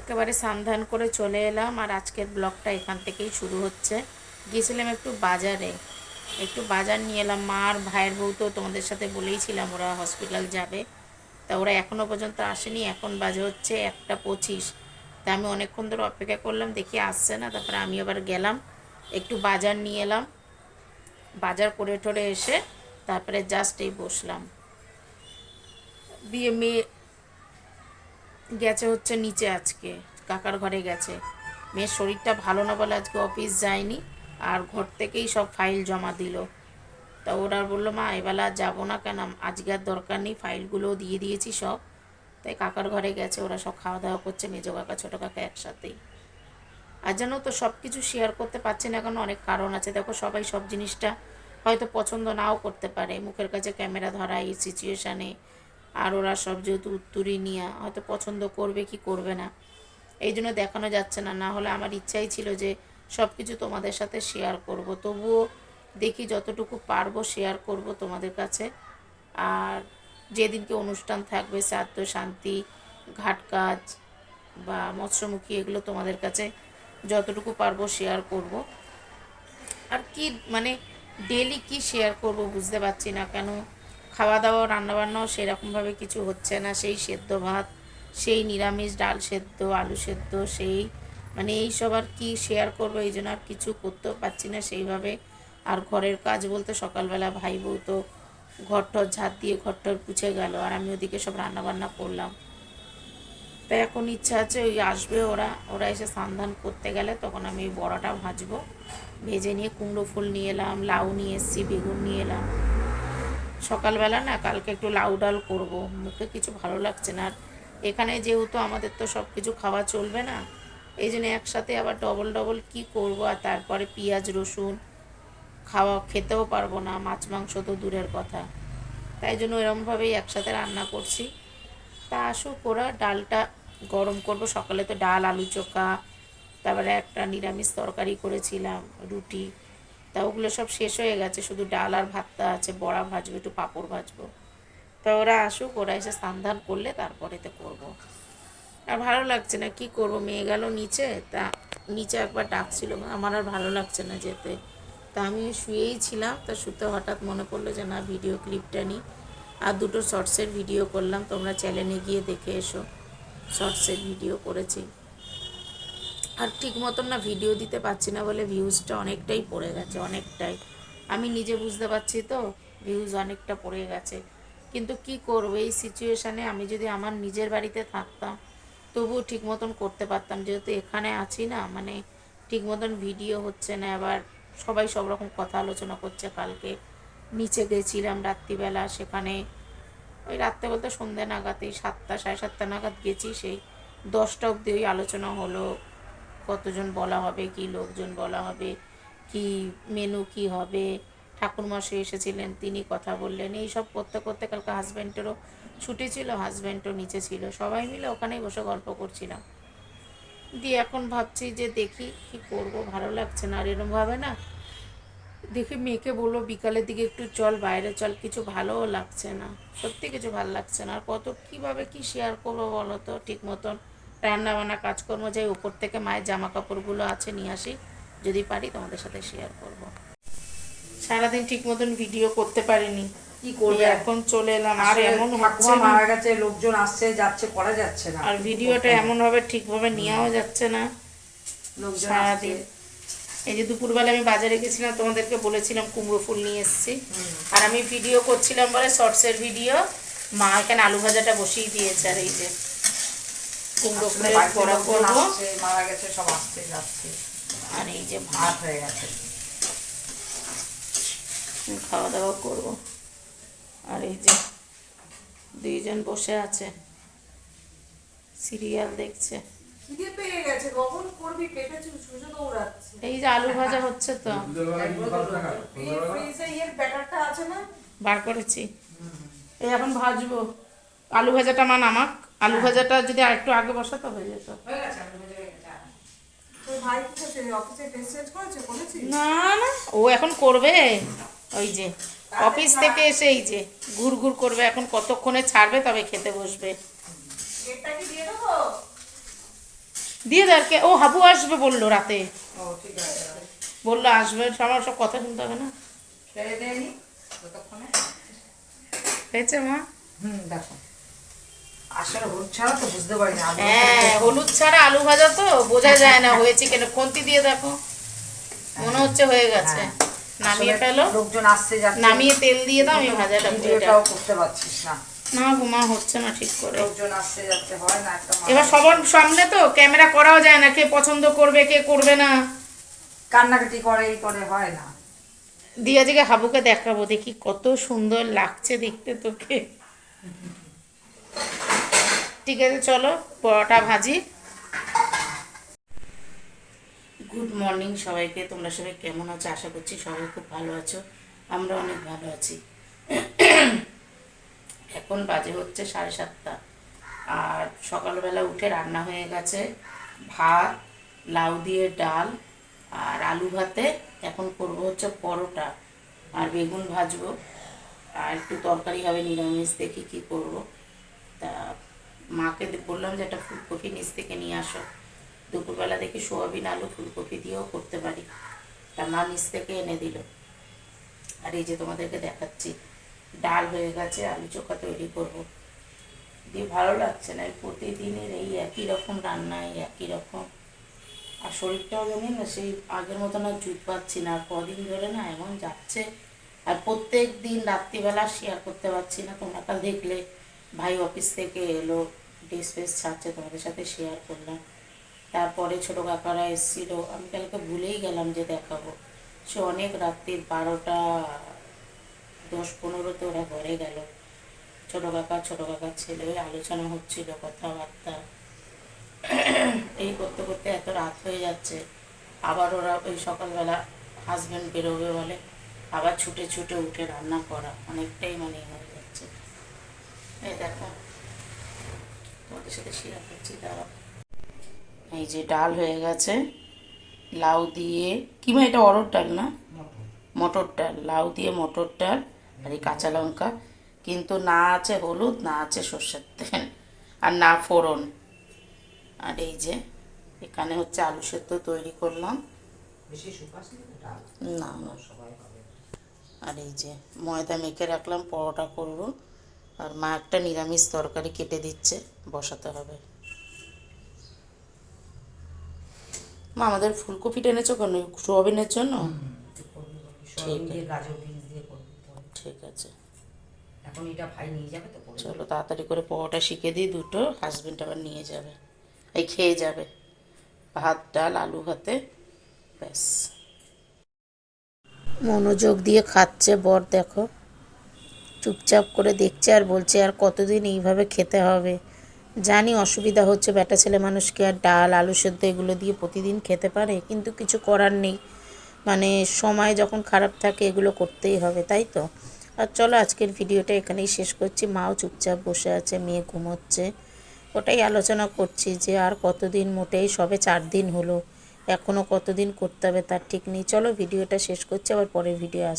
একেবারে সান্ধান করে চলে এলাম আর আজকের ব্লগটা এখান থেকেই শুরু হচ্ছে। গিয়েছিলাম একটু বাজারে। একটু বাজার নিয়ে এলাম। মা আর ভাইয়ের বউ তো তোমাদের সাথে বলেইছিলাম ওরা হসপিটাল যাবে। তা ওরা এখনও পর্যন্ত আসেনি। এখন বাজে হচ্ছে একটা পঁচিশ। তা আমি অনেকক্ষণ ধরে অপেক্ষা করলাম, দেখি আসছে না। তারপরে আমি আবার গেলাম, একটু বাজার নিয়ে এলাম। বাজার করে টরে এসে তারপরে জাস্ট এই বসলাম। দিয়ে মেয়ে গেছে হচ্ছে নিচে আজকে। কাকার ঘরে গেছে। মেয়ের শরীরটা ভালো না বলে আজকে অফিস যায়নি। আর ঘর থেকেই সব ফাইল জমা দিল। তা ওরা বলল, মা, এবেলা যাব না কেন? আজকে আর দরকার নেই, ফাইলগুলোও দিয়ে দিয়েছি সব। তাই কাকার ঘরে গেছে, ওরা সব খাওয়া দাওয়া করছে, মেজো কাকা, ছোটো কাকা একসাথেই। আর জানো তো, সব কিছু শেয়ার করতে পারছি না কেন? অনেক কারণ আছে। দেখো, সবাই সব জিনিসটা হয়তো পছন্দ নাও করতে পারে। মুখের কাছে ক্যামেরা ধরা, এই সিচুয়েশানে আর ওরা সব যেহেতু উত্তরই নিয়ে হয়তো পছন্দ করবে কি করবে না। এই জন্য দেখানো যাচ্ছে না। না হলে আমার ইচ্ছাই ছিল যে সব কিছু তোমাদের সাথে শেয়ার করব। তবুও দেখি যতটুকু পারব শেয়ার করব তোমাদের কাছে। আর যেদিনকে অনুষ্ঠান থাকবে, শ্রাদ্ধ, শান্তি, ঘাট কাজ বা মৎস্যমুখী, এগুলো তোমাদের কাছে যতটুকু পারব শেয়ার করব। আর কি মানে ডেলি কি শেয়ার করব বুঝতে পারছি না কেন খাওয়া দাওয়া রান্নাবান্নাও সেরকমভাবে কিছু হচ্ছে না। সেই সেদ্ধ ভাত, সেই নিরামিষ ডাল সেদ্ধ, আলু সেদ্ধ, সেই মানে এই সব আর কি শেয়ার করব, এই জন্য আর কিছু করতেও পারছি না সেইভাবে। আর ঘরের কাজ বলতে সকালবেলা ভাই বউ তো ঘর ঘরটর ঝাঁট দিয়ে ঘর ঘরটর পুছে গেল, আর আমি ওদিকে সব রান্নাবান্না করলাম। তাই এখন ইচ্ছা আছে ওই আসবে ওরা ওরা এসে সন্ধান করতে গেলে তখন আমি বড়াটা ভাজবো। ভেজে নিয়ে কুমড়ো ফুল নিয়ে এলাম, লাউ নিয়ে এসেছি, বেগুন নিয়ে এলাম। সকালবেলা না কালকে একটু লাউ ডাল করব। মুখে কিছু ভালো লাগছে না। আর এখানে যেহেতু আমাদের তো সব কিছু খাওয়া চলবে না, এই জন্য একসাথে আবার ডবল ডবল কি করব আর তারপরে পেঁয়াজ, রসুন খাওয়া খেতেও পারব না, মাছ, মাংস তো দূরের কথা। তাই জন্য এরমভাবেই একসাথে রান্না করছি। তা আসুক ওরা ডালটা গরম করব। সকালে তো ডাল, আলু চোখা, তারপরে একটা নিরামিষ তরকারি করেছিলাম, রুটি। তা ওগুলো সব শেষ হয়ে গেছে, শুধু ডাল আর ভাতটা আছে, বড়া ভাজবো, একটু পাঁপড় ভাজবো। তা ওরা আসুক, ওরা এসে স্নান করলে তারপরেতে করব। আর ভালো লাগছে না, কি করব? মেয়ে গেল নিচে, তা নিচে একবার ডাকছিল, আমার আর ভালো লাগছে না যেতে। তা আমি শুয়েই ছিলাম, তা শুতে হঠাৎ মনে পড়ল যে না, ভিডিও ক্লিপটা নিই। আর দুটো শর্টসের ভিডিও করলাম, তোমরা চ্যানেলে গিয়ে দেখে এসো। শর্টসের ভিডিও করেছি। আর ঠিক মতন না ভিডিও দিতে পারছি না বলে ভিউজটা অনেকটাই পড়ে গেছে, অনেকটাই। আমি নিজে বুঝতে পারছি তো ভিউজ অনেকটা পড়ে গেছে। কিন্তু কি করব, এই সিচুয়েশানে আমি যদি আমার নিজের বাড়িতে থাকতাম, তবুও ঠিক মতন করতে পারতাম। যেহেতু এখানে আছি না মানে ঠিক মতন ভিডিও হচ্ছে না, আবার সবাই সব রকম কথা আলোচনা করছে কালকে। নিচে গেছিলাম রাত্রিবেলা, সেখানে ওই রাত্রে বলতে সন্ধ্যে নাগাদই সাতটা, সাড়ে সাতটা নাগাদ গেছি, সেই দশটা অবধি ওই আলোচনা হলো। কতজন বলা হবে, কি লোকজন বলা হবে, কি মেনু কি হবে, ঠাকুরমশাই এসেছিলেন, তিনি কথা বললেন এই সব করতে করতে কালকে হাজব্যান্ডেরও ছুটি ছিল হাজব্যান্ডও নিচে ছিল, সবাই মিলে ওখানেই বসে গল্প করছিলাম। দিয়ে এখন ভাবছি যে দেখি কি করব, ভালো লাগছে না, আর এরমভাবে না দেখি মেয়েকে বলল, বিকালের দিকে একটু চল বাইরে চল, কিছু ভালোও লাগছে না, সত্যি কিছু ভালো লাগছে না, আর কত, কীভাবে কি শেয়ার করব বলো তো ঠিক মতন? রান্না বান্না কাজকর্ম যাই উপর থেকে মায়ের জামা কাপড়গুলো আছে নিয়ে আসি। যদি পারি তোমাদের সাথে শেয়ার করব। সারাদিন ঠিক মতন ভিডিও করতে পারিনি। কি করবে? এখন চলে এলাম। আর এমন হচ্ছে মারা গেছে লোকজন আসছে যাচ্ছে করা যাচ্ছে না। আর ভিডিওটা এমন ভাবে ঠিকভাবে নেওয়াও যাচ্ছে না। লোকজন সারাদিন। এই যে দুপুরবেলা আমি বাজারে গেছিলাম তোমাদেরকে বলেছিলাম কুমড়ো ফুল নিয়ে এসেছি। আর আমি ভিডিও করছিলাম বলে শর্টসের ভিডিও মা এখানে আলু ভাজাটা বসিয়ে দিয়েছে আর এই যে। কুমড়ো আসলে ফুলের বাড়িতে বড়া লোকজন করব। মারা গেছে সব আসছে যাচ্ছে। আর এই যে ভাত। ভাত হয়ে গেছে। খাওয়া দাওয়া করব। আর এই যে দুইজন বসে আছে। সিরিয়াল দেখছে। এই যে আলু ভাজা হচ্ছে তো। ফ্রিজে এর ব্যাটারটা আছে না? বার করেছি। এই এখন ভাজবো। আলু ভাজাটা মা নামাক আলু ভাজাটা যদি আরেকটু আগে বসাতো হয়ে যেত। না না ও এখন করবে। ওই যে অফিস থেকে এসে এই যে ঘুর ঘুর করবে এখন কতক্ষণে ছাড়বে তবে খেতে বসবে। দিয়ে দাঁড়কে ও হাবু আসবে বলল রাতে। ও ঠিক আছে বলল আসবে আমার সব কথা শুনতে হবে না। হয়েছে মা? হুম দেখো। আসলে হলুদ ছাড়া তো বুঝতে পারি না আলু হ্যাঁ হলুদ ছাড়া আলু ভাজা তো বোঝা যায় না হয়েছে কেন খন্তি দিয়ে দেখো। মনে হচ্ছে হয়ে গেছে। নামিয়ে ফেলো। লোকজন আসছে যাচ্ছে নামিয়ে তেল দিয়ে দাও আমি ভাজাটা ভিডিওটাও করতে পারছিস না। না ঘুমা হচ্ছে না ঠিক করে। লোকজন আসছে যাচ্ছে হয় না এবার সবার সামনে তো ক্যামেরা করাও যায় না কে পছন্দ করবে কে করবে না। কান্নাকাটি করে এই করে হয় না। হাবুকে দেখাবো দেখি কত সুন্দর লাগছে দেখতে তোকে। ঠিক আছে, চলো পরোটা ভাজি। গুড মর্নিং সবাইকে, তোমরা সবাই কেমন আছো? আশা করছি সবাই খুব ভালো আছো। আমরা অনেক ভালো আছি। এখন বাজে হচ্ছে সাড়ে সাতটা। আর সকালবেলা উঠে রান্না হয়ে গেছে ভাত, লাউ দিয়ে ডাল আর আলু ভাতে। এখন করব হচ্ছে পরোটা আর বেগুন ভাজবো। আর একটু তরকারি হবে, নিরামিষ, দেখি কি করব। তা মাকে বললাম যে একটা ফুলকপি নিচ থেকে নিয়ে আসো। দুপুরবেলা দেখি সোয়াবিন, আলু, ফুলকপি দিয়েও করতে পারি। তা মা নিচ থেকে এনে দিল। আর এই যে তোমাদেরকে দেখাচ্ছি, ডাল হয়ে গেছে, আলু চোখা তৈরি করব। দিয়ে ভালো লাগছে না প্রতিদিনের এই একই রকম রান্না, এই একই রকম। আর শরীরটাও জানি না, সেই আগের মতন আর জুত পাচ্ছি না, আর কদিন ধরে না এমন যাচ্ছে। আর প্রত্যেক দিন রাত্রিবেলা শেয়ার করতে পারছি না, তোমরা কাল দেখলে। ভাই অফিস থেকে এলো ড্রেস ফ্রেস ছাড়ছে, তোমাদের সাথে শেয়ার করলাম। তারপরে ছোটো কাকারা এসেছিল, আমি কালকে ভুলেই গেলাম যে দেখাবো। সে অনেক রাত্রি বারোটা, দশ পনেরোতে ওরা ঘরে গেল। ছোটো কাকা, ছোটো কাকার ছেলে আলোচনা হচ্ছিল, কথাবার্তা। এই করতে করতে এত রাত হয়ে যাচ্ছে। আবার ওরা ওই সকালবেলা হাজব্যান্ড বেরোবে বলে, আবার ছুটে ছুটে উঠে রান্না করা। অনেকটাই মানে হয়ে এই দেখো তোমাদের সাথে শেয়ার করছি দাঁড়াও। এই যে ডাল হয়ে গেছে লাউ দিয়ে কিমা এটা অরড় ডাল না? মটর ডাল লাউ দিয়ে মটর ডাল আর এই কাঁচা লঙ্কা। কিন্তু না আছে হলুদ না আছে সর্ষের তেল আর না ফোড়ন। আর এই যে এখানে হচ্ছে আলু সেদ্ধ তৈরি করলাম। না না আর এই যে ময়দা মেখে রাখলাম পরোটা করব। আর মা একটা নিরামিষ তরকারি কেটে দিচ্ছে বসাতে হবে। মা আমাদের ফুলকপিটা এনেছো কেন? সোয়াবিনের জন্য। ঠিক আছে। এখন এটা ভাই নিয়ে যাবে তো চলো তাড়াতাড়ি করে পরোটা শিখে দিই দুটো হাজবেন্ড আবার নিয়ে যাবে। এই খেয়ে যাবে। ভাত ডাল আলু ভাতে ব্যাস। মনোযোগ দিয়ে খাচ্ছে বর দেখো। চুপচাপ করে দেখছে আর বলছে, আর কতদিন এইভাবে খেতে হবে? জানি অসুবিধা হচ্ছে বেটা ছেলে মানুষকে, আর ডাল, আলু সেদ্ধ এগুলো দিয়ে প্রতিদিন খেতে পারে, কিন্তু কিছু করার নেই। মানে সময় যখন খারাপ থাকে, এগুলো করতেই হবে, তাই তো? আর চলো, আজকের ভিডিওটা এখানেই শেষ করছি। মাও চুপচাপ বসে আছে, মেয়ে ঘুমোচ্ছে। ওটাই আলোচনা করছি যে, আর কতদিন মোটেই সবে চার দিন হলো। এখনও কতদিন করতে হবে তার ঠিক নেই। চলো, ভিডিওটা শেষ করছি, আবার পরের ভিডিও আস